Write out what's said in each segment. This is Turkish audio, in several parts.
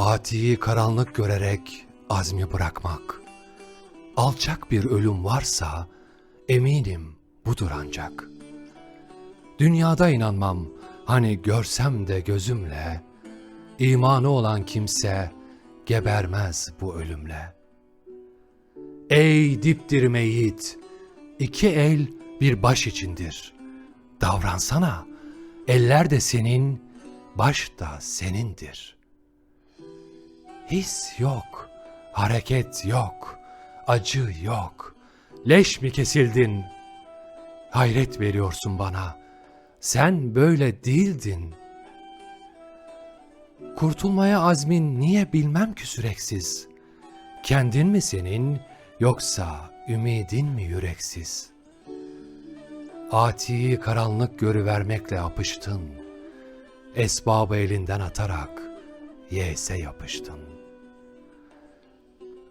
Atiyi karanlık görerek azmi bırakmak. Alçak bir ölüm varsa eminim budur ancak. Dünyada inanmam hani görsem de gözümle, imanı olan kimse gebermez bu ölümle. Ey dipdirme yiğit, iki el bir baş içindir. Davransana, eller de senin, baş da senindir. His yok, hareket yok, acı yok. Leş mi kesildin? Hayret veriyorsun bana. Sen böyle değildin. Kurtulmaya azmin niye bilmem ki süreksiz. Kendin mi senin yoksa ümidin mi yüreksiz? Atiyi karanlık görüvermekle yapıştın. Esbabı elinden atarak yese yapıştın.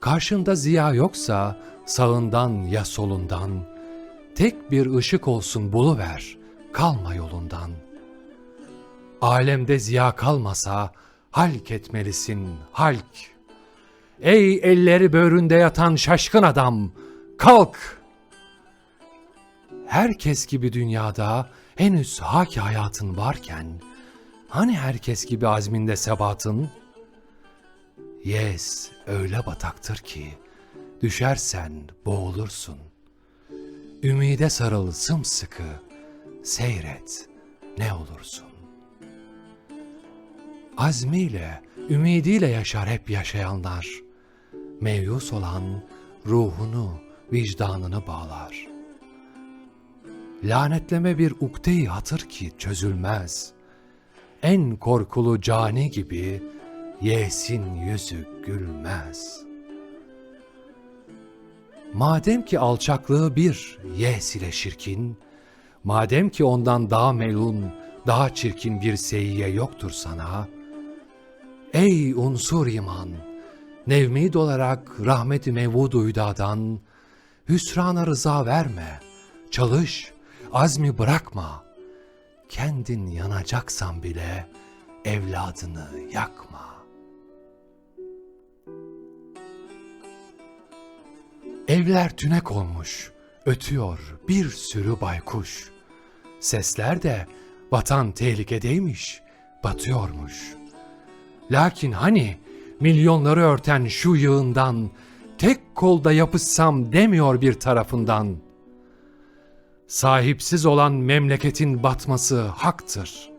Karşında ziya yoksa sağından ya solundan, tek bir ışık olsun buluver, kalma yolundan. Alemde ziya kalmasa, halk etmelisin, halk. Ey elleri böğründe yatan şaşkın adam, kalk! Herkes gibi dünyada henüz haki hayatın varken, hani herkes gibi azminde sebatın? Yes, öyle bataktır ki, düşersen boğulursun. Ümide sarıl sımsıkı, seyret ne olursun. Azmiyle, ümidiyle yaşar hep yaşayanlar. Meyus olan ruhunu, vicdanını bağlar. Lanetleme bir ukde-i hatır ki çözülmez. En korkulu cani gibi yesin yüzü gülmez. Madem ki alçaklığı bir yes ile şirkin, madem ki ondan daha melun, daha çirkin bir seyyiye yoktur sana, ey unsur iman, nevmid olarak rahmeti mevud uydadan, hüsrana rıza verme, çalış, azmi bırakma, kendin yanacaksan bile evladını yakma. Evler tünek olmuş, ötüyor bir sürü baykuş. Sesler de vatan tehlikedeymiş, batıyormuş. Lakin hani milyonları örten şu yığından tek kolda yapışsam demiyor bir tarafından. Sahipsiz olan memleketin batması haktır.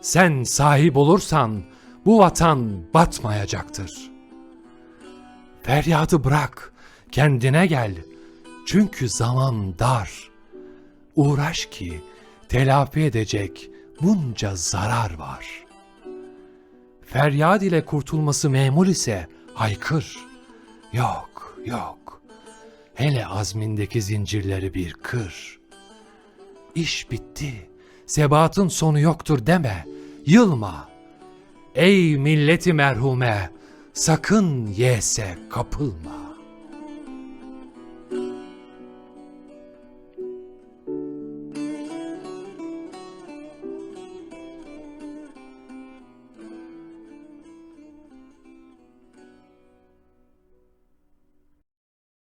Sen sahip olursan bu vatan batmayacaktır. Feryadı bırak, kendine gel. Çünkü zaman dar. Uğraş ki telafi edecek bunca zarar var. Feryad ile kurtulması memul ise haykır. Yok, yok. Hele azmindeki zincirleri bir kır. İş bitti. Sebatın sonu yoktur deme. Yılma. Ey milleti merhume, sakın yese kapılma.